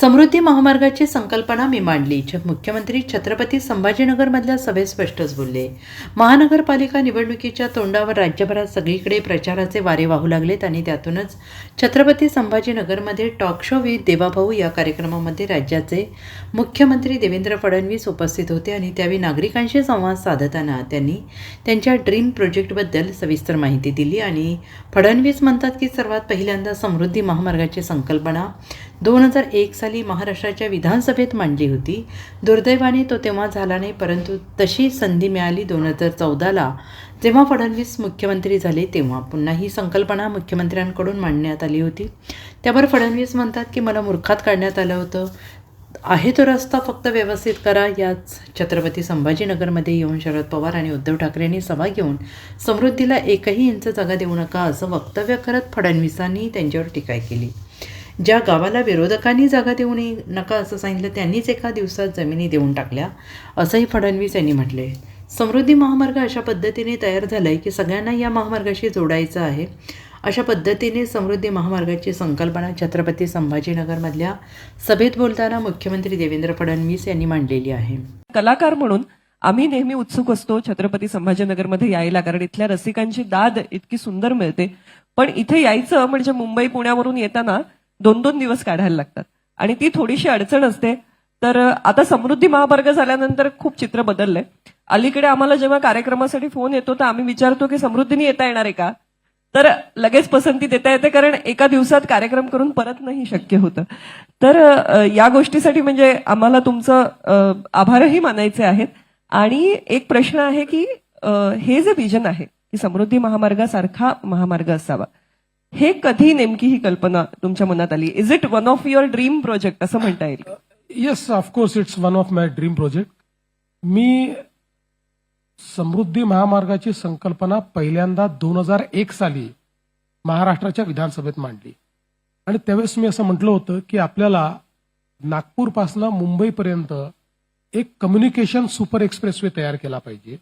समृद्धी महामार्गाची संकल्पना मी मांडली छ- मुख्यमंत्री छत्रपती संभाजीनगरमधल्या सभेत स्पष्टच बोलले. महानगरपालिका निवडणुकीच्या तोंडावर राज्यभरात सगळीकडे प्रचाराचे वारे वाहू लागलेत आणि त्यातूनच छत्रपती संभाजीनगरमध्ये टॉक शो विथ देवाभाऊ या कार्यक्रमामध्ये राज्याचे मुख्यमंत्री देवेंद्र फडणवीस उपस्थित होते आणि त्यावेळी नागरिकांशी संवाद साधताना त्यांनी त्यांच्या ड्रीम प्रोजेक्टबद्दल सविस्तर माहिती दिली आणि फडणवीस म्हणतात की सर्वात पहिल्यांदा समृद्धी महामार्गाची संकल्पना दोन हजार एक साली महाराष्ट्राच्या विधानसभेत मांडली होती. दुर्दैवाने तो तेव्हा झाला नाही परंतु तशी संधी मिळाली दोन हजार चौदाला. जेव्हा फडणवीस मुख्यमंत्री झाले तेव्हा पुन्हा ही संकल्पना मुख्यमंत्र्यांकडून मांडण्यात आली होती. त्यावर फडणवीस म्हणतात की मला मूर्खात काढण्यात आलं होतं. आहे तो रस्ता फक्त व्यवस्थित करा याच छत्रपती संभाजीनगरमध्ये येऊन शरद पवार आणि उद्धव ठाकरेंनी सभा घेऊन समृद्धीला एकही इंच जागा देऊ नका असं वक्तव्य करत फडणवीसांनी त्यांच्यावर टीका केली. ज्या गावाला विरोधकांनी जागा देऊ नये नका असं सांगितलं त्यांनीच एका दिवसात जमिनी देऊन टाकल्या. असंही फडणवीस यांनी म्हटले. समृद्धी महामार्ग अशा पद्धतीने तयार झाला आहे की सगळ्यांना या महामार्गाशी जोडायचं आहे. अशा पद्धतीने समृद्धी महामार्गाची संकल्पना छत्रपती संभाजीनगरमधल्या सभेत बोलताना मुख्यमंत्री देवेंद्र फडणवीस यांनी मांडलेली आहे. कलाकार म्हणून आम्ही नेहमी उत्सुक असतो छत्रपती संभाजीनगरमध्ये यायला कारण इथल्या रसिकांची दाद इतकी सुंदर मिळते. पण इथे यायचं म्हणजे मुंबई पुण्यावरून येताना दोन दोन दिवस काढायला लागतात. आणि ती थोडीशी अडचण असते. तर आता समृद्धी महामार्ग झाल्यानंतर खूप चित्र बदललंय. अलीकडे आम्हाला जेव्हा कार्यक्रमासाठी फोन येतो तर आम्ही विचारतो की समृद्धीने येता येणार आहे का? तर लगेच पसंती देता येते कारण एका दिवसात कार्यक्रम करून परत नाही शक्य होतं. तर या गोष्टीसाठी म्हणजे आम्हाला तुमचं आभारही मानायचे आहेत. आणि एक प्रश्न आहे की हे जे विजन आहे की समृद्धी महामार्गासारखा महामार्ग असावा हे कधी नेमकी ही कल्पना तुमच्या मनात आली? Is it one of your dream project असं म्हणता येईल. Yes of course it's one of my dream project मी समृद्धी महामार्गाची संकल्पना पहिल्यांदा दोन हजार एक साली महाराष्ट्राच्या विधानसभेत मांडली. आणि त्यावेळेस मी असं म्हटलं होतं की आपल्याला नागपूरपासनं मुंबईपर्यंत एक कम्युनिकेशन सुपर एक्सप्रेसवे तयार केला पाहिजे.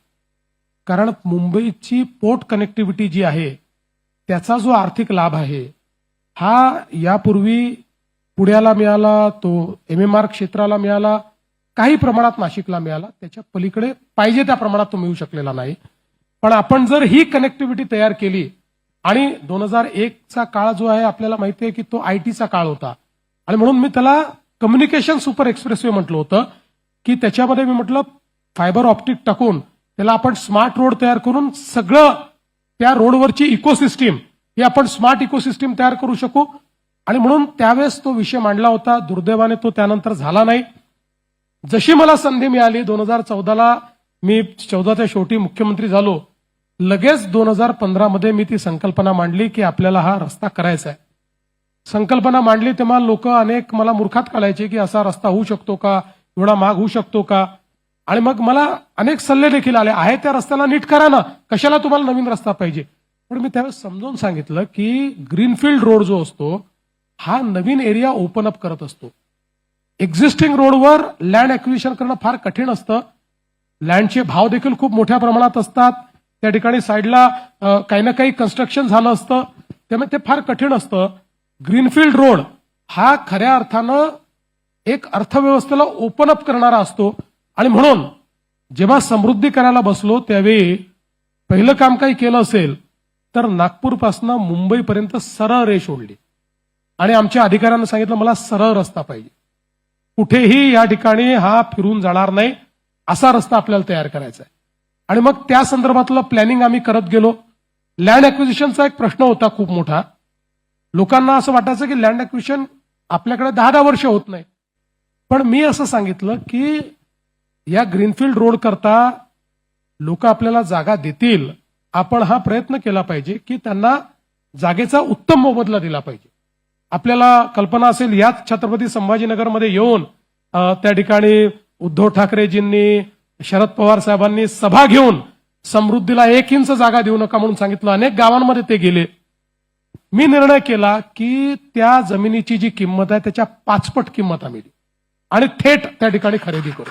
कारण मुंबईची पोर्ट कनेक्टिव्हिटी जी आहे त्याचा जो आर्थिक लाभ आहे हा यापूर्वी पुण्याला मिळाला तो एम एम आर क्षेत्राला मिळाला काही प्रमाणात नाशिकला मिळाला त्याच्या पलीकडे पाहिजे त्या प्रमाणात तो मिळू शकलेला नाही. पण आपण जर ही कनेक्टिव्हिटी तयार केली आणि दोन हजार चा काळ जो आहे आपल्याला माहिती आहे की तो आय टीचा काळ होता. आणि म्हणून मी त्याला कम्युनिकेशन सुपर एक्सप्रेसवे म्हटलं होतं की त्याच्यामध्ये मी म्हटलं फायबर ऑप्टिक टाकून त्याला आपण स्मार्ट रोड तयार करून सगळं त्या रोडवरची इकोसिस्टीम ही आपण स्मार्ट इकोसिस्टीम तयार करू शकू. आणि म्हणून त्यावेळेस तो विषय मांडला होता. दुर्दैवाने तो त्यानंतर झाला नाही. जशी मला संधी मिळाली दोन हजार चौदाला मी चौदाच्या शेवटी मुख्यमंत्री झालो. लगेच दोन हजार पंधरामध्ये मी ती संकल्पना मांडली की आपल्याला हा रस्ता करायचा आहे. संकल्पना मांडली तेव्हा लोक अनेक मला मूर्खात काढायचे की असा रस्ता होऊ शकतो का? एवढा महाग होऊ शकतो का? आणि मग मला अनेक सल्ले देखील आले. आहे त्या रस्त्याला नीट करा ना. कशाला तुम्हाला नवीन रस्ता पाहिजे? पण मी त्यावेळेस समजावून सांगितलं की ग्रीनफील्ड रोड जो असतो हा नवीन एरिया ओपन अप करत असतो. एक्झिस्टिंग रोडवर लँड ऍक्विजिशन करणं फार कठीण असतं. लँडचे भाव देखील खूप मोठ्या प्रमाणात असतात. त्या ठिकाणी साईडला काही ना काही कन्स्ट्रक्शन झालं असतं. त्यामुळे ते फार कठीण असतं. ग्रीनफील्ड रोड हा खऱ्या अर्थानं एक अर्थव्यवस्थेला ओपन अप करणारा असतो. आणि म्हणून जेव्हा समृद्धी करायला बसलो त्यावेळी पहिलं काम काही केलं असेल तर नागपूरपासनं मुंबईपर्यंत सरळ रेष ओढली. आणि आमच्या अधिकाऱ्यांना सांगितलं मला सरळ रस्ता पाहिजे. कुठेही या ठिकाणी हा फिरून जाणार नाही असा रस्ता आपल्याला तयार करायचा आहे. आणि मग त्या संदर्भातलं प्लॅनिंग आम्ही करत गेलो. लँड ऍक्विजिशनचा एक प्रश्न होता खूप मोठा. लोकांना असं वाटायचं की लँड ऍक्विजिशन आपल्याकडे दहा दहा वर्ष होत नाही. पण मी असं सांगितलं की या ग्रीनफील्ड रोड करता लोक आपल्याला जागा देतील आपण हा प्रयत्न केला पाहिजे की त्यांना जागेचा उत्तम मोबदला दिला पाहिजे. आपल्याला कल्पना असेल याच छत्रपती संभाजीनगरमध्ये येऊन त्या ठिकाणी उद्धव ठाकरेजींनी शरद पवार साहेबांनी सभा घेऊन समृद्धीला एक इंच जागा देऊ नका म्हणून सांगितलं. अनेक गावांमध्ये ते गेले. मी निर्णय केला की त्या जमिनीची जी किंमत आहे त्याच्या पाचपट किंमत आम्ही आणि थेट त्या ठिकाणी खरेदी करू.